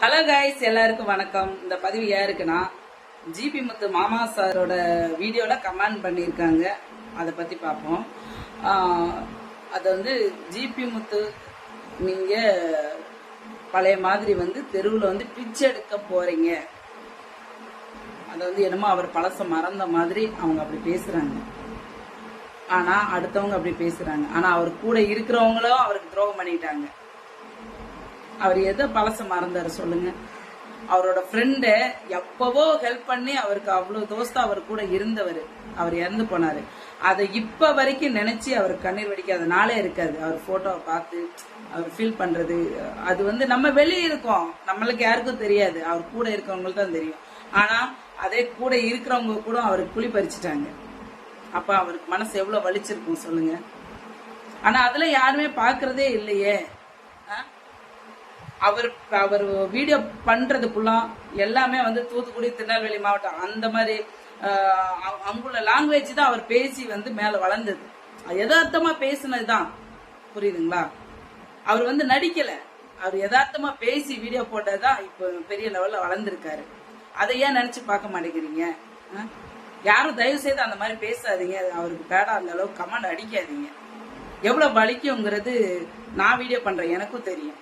Hello guys எல்லாருக்கும் வணக்கம். இந்த பதிவு யாருக்குன்னா ஜிபி முத்து மாமா சாரோட வீடியோல கமெண்ட் பண்ணியிருக்காங்க. அதை பத்தி பார்ப்போம். அதை வந்து ஜிபி முத்து நீங்க பழைய மாதிரி வந்து தெருவில் வந்து பிச்சை எடுக்க போறீங்க. அதை வந்து என்னமோ அவர் பழச மறந்த மாதிரி அவங்க அப்படி பேசுறாங்க. ஆனா அடுத்தவங்க அப்படி பேசுறாங்க. ஆனா அவர் கூட இருக்கிறவங்களும் அவருக்கு துரோகம் பண்ணிட்டாங்க. அவர் எதை பழச மறந்தாரு சொல்லுங்க. அவரோட ஃப்ரெண்டை எப்பவோ ஹெல்ப் பண்ணி அவருக்கு அவ்வளவு தோஸ்தா அவர் கூட இருந்தவர். அவர் இறந்து போனாரு. அதை இப்ப வரைக்கும் நினைச்சு அவர் கண்ணீர் வடிக்காத நாளே இருக்காது. அவர் போட்டோவை பார்த்து அவர் ஃபீல் பண்றது. அது வந்து நம்ம வெளியே இருக்கோம். நம்மளுக்கு யாருக்கும் தெரியாது. அவர் கூட இருக்கவங்களுக்கு தான் தெரியும். ஆனா அதே கூட இருக்கிறவங்க கூட அவருக்கு குழி பறிச்சிட்டாங்க. அப்ப அவருக்கு மனசு எவ்வளவு வலிச்சிருக்கும் சொல்லுங்க. ஆனா அதுல யாருமே பாக்குறதே இல்லையே. ஆ? அவர் அவர் வீடியோ பண்றது எல்லாமே வந்து தூத்துக்குடி திருநெல்வேலி மாவட்டம் அந்த மாதிரி அங்குள்ள லாங்குவேஜ் தான் அவர் பேசி வந்து மேல வளர்ந்தது. யதார்த்தமா பேசுனதுதான். புரியுதுங்களா? அவர் வந்து நடிக்கல. அவர் யதார்த்தமா பேசி வீடியோ போட்டதுதான் இப்போ பெரிய லெவல்ல வளர்ந்துருக்காரு. அதை ஏன் நினைச்சு பார்க்க மாட்டேங்கிறீங்க? யாரும் தயவு செய்து அந்த மாதிரி பேசாதீங்க. அவருக்கு பேடா அந்த அளவுக்கு கமெண்ட் அடிக்காதீங்க. எவ்வளவு வலிக்குங்கிறது நான் வீடியோ பண்றேன். எனக்கும் தெரியும்.